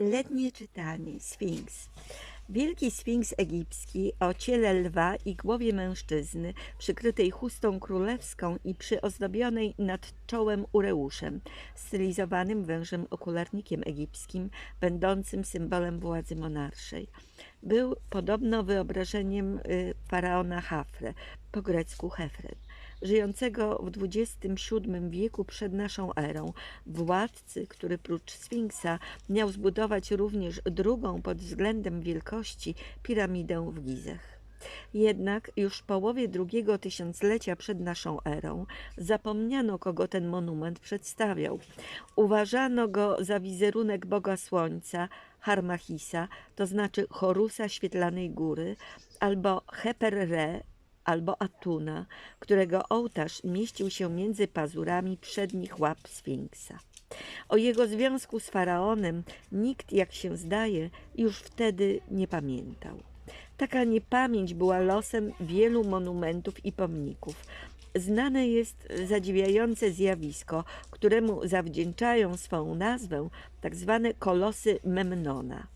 Letnie czytanie Sfinks. Wielki Sfinks egipski o ciele lwa i głowie mężczyzny, przykrytej chustą królewską i przyozdobionej nad czołem ureuszem, stylizowanym wężem okularnikiem egipskim, będącym symbolem władzy monarszej. Był podobno wyobrażeniem y, faraona Hafre, po grecku Hefren żyjącego w XXVII wieku przed naszą erą, władcy, który prócz Sfinksa miał zbudować również drugą pod względem wielkości piramidę w Gizech. Jednak już w połowie drugiego tysiąclecia przed naszą erą zapomniano, kogo ten monument przedstawiał. Uważano go za wizerunek Boga Słońca, Harmachisa, to znaczy Horusa Świetlanej Góry, albo Heper-Re, albo Atuna, którego ołtarz mieścił się między pazurami przednich łap Sfinksa. O jego związku z faraonem nikt, jak się zdaje, już wtedy nie pamiętał. Taka niepamięć była losem wielu monumentów i pomników. Znane jest zadziwiające zjawisko, któremu zawdzięczają swą nazwę tak zwane kolosy Memnona.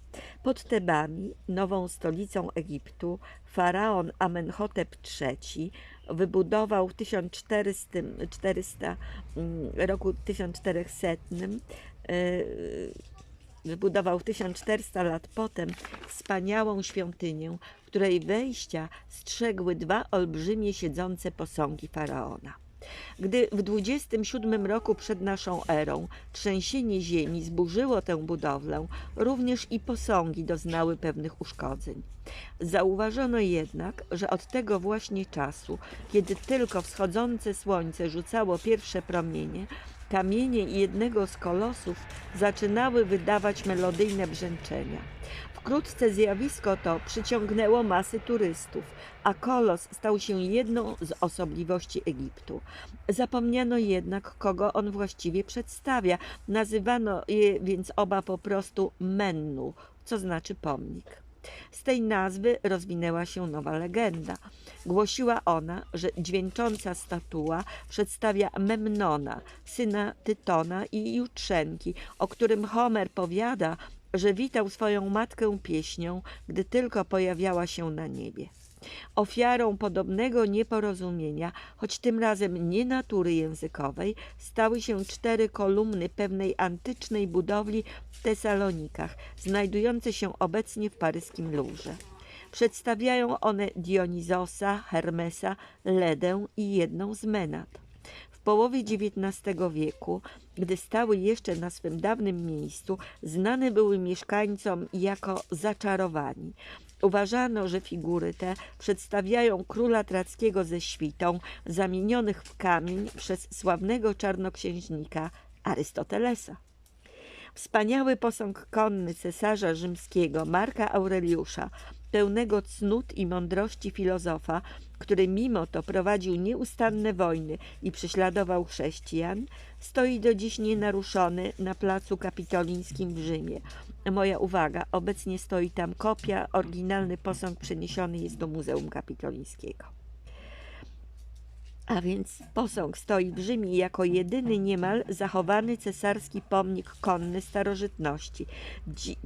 Pod Tebami, nową stolicą Egiptu, faraon Amenhotep III wybudował w 1400, 400, mm, roku 1400 e, wybudował 1400 lat potem wspaniałą świątynię, której wejścia strzegły dwa olbrzymie siedzące posągi faraona. Gdy w 27 roku przed naszą erą trzęsienie ziemi zburzyło tę budowlę, również i posągi doznały pewnych uszkodzeń. Zauważono jednak, że od tego właśnie czasu, kiedy tylko wschodzące słońce rzucało pierwsze promienie, kamienie jednego z kolosów zaczynały wydawać melodyjne brzęczenia. Wkrótce zjawisko to przyciągnęło masy turystów, a kolos stał się jedną z osobliwości Egiptu. Zapomniano jednak, kogo on właściwie przedstawia. Nazywano je więc oba po prostu Mennu, co znaczy pomnik. Z tej nazwy rozwinęła się nowa legenda. Głosiła ona, że dźwięcząca statua przedstawia Memnona, syna Tytona i Jutrzenki, o którym Homer powiada, że witał swoją matkę pieśnią, gdy tylko pojawiała się na niebie. Ofiarą podobnego nieporozumienia, choć tym razem nie natury językowej, stały się cztery kolumny pewnej antycznej budowli w Tesalonikach, znajdujące się obecnie w paryskim Louvre. Przedstawiają one Dionizosa, Hermesa, Ledę i jedną z Menat połowie XIX wieku, gdy stały jeszcze na swym dawnym miejscu, znane były mieszkańcom jako zaczarowani. Uważano, że figury te przedstawiają króla trackiego ze świtą, zamienionych w kamień przez sławnego czarnoksiężnika Arystotelesa. Wspaniały posąg konny cesarza rzymskiego Marka Aureliusza, pełnego cnót i mądrości filozofa, który mimo to prowadził nieustanne wojny i prześladował chrześcijan, stoi do dziś nienaruszony na placu kapitolińskim w Rzymie. Moja uwaga, obecnie stoi tam kopia, oryginalny posąg przeniesiony jest do Muzeum Kapitolińskiego. A więc posąg stoi w Rzymie jako jedyny niemal zachowany cesarski pomnik konny starożytności,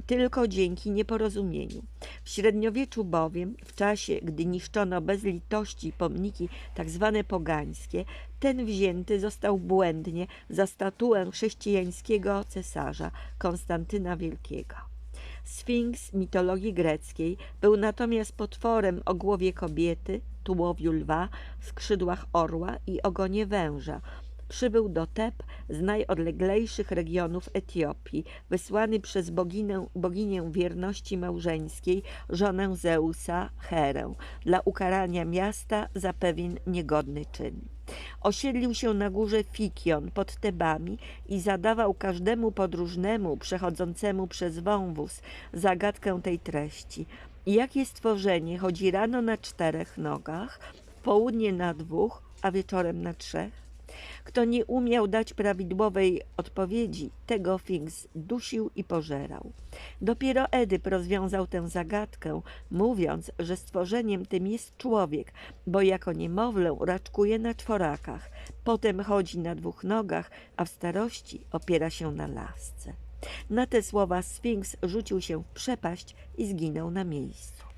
tylko dzięki nieporozumieniu. W średniowieczu bowiem, w czasie, gdy niszczono bez litości pomniki tzw. Tak pogańskie, ten wzięty został błędnie za statuę chrześcijańskiego cesarza Konstantyna Wielkiego. Sfinks mitologii greckiej był natomiast potworem o głowie kobiety, tułowiu lwa, skrzydłach orła i ogonie węża. Przybył do Teb z najodleglejszych regionów Etiopii, wysłany przez boginę, boginię wierności małżeńskiej, żonę Zeusa, Herę, dla ukarania miasta za pewien niegodny czyn. Osiedlił się na górze Fikion pod Tebami i zadawał każdemu podróżnemu przechodzącemu przez wąwóz zagadkę tej treści. Jakie stworzenie chodzi rano na czterech nogach, południe na dwóch, a wieczorem na trzech? Kto nie umiał dać prawidłowej odpowiedzi, tego Finks dusił i pożerał. Dopiero Edyp rozwiązał tę zagadkę, mówiąc, że stworzeniem tym jest człowiek, bo jako niemowlę raczkuje na czworakach, potem chodzi na dwóch nogach, a w starości opiera się na lasce. Na te słowa Sfinks rzucił się w przepaść i zginął na miejscu.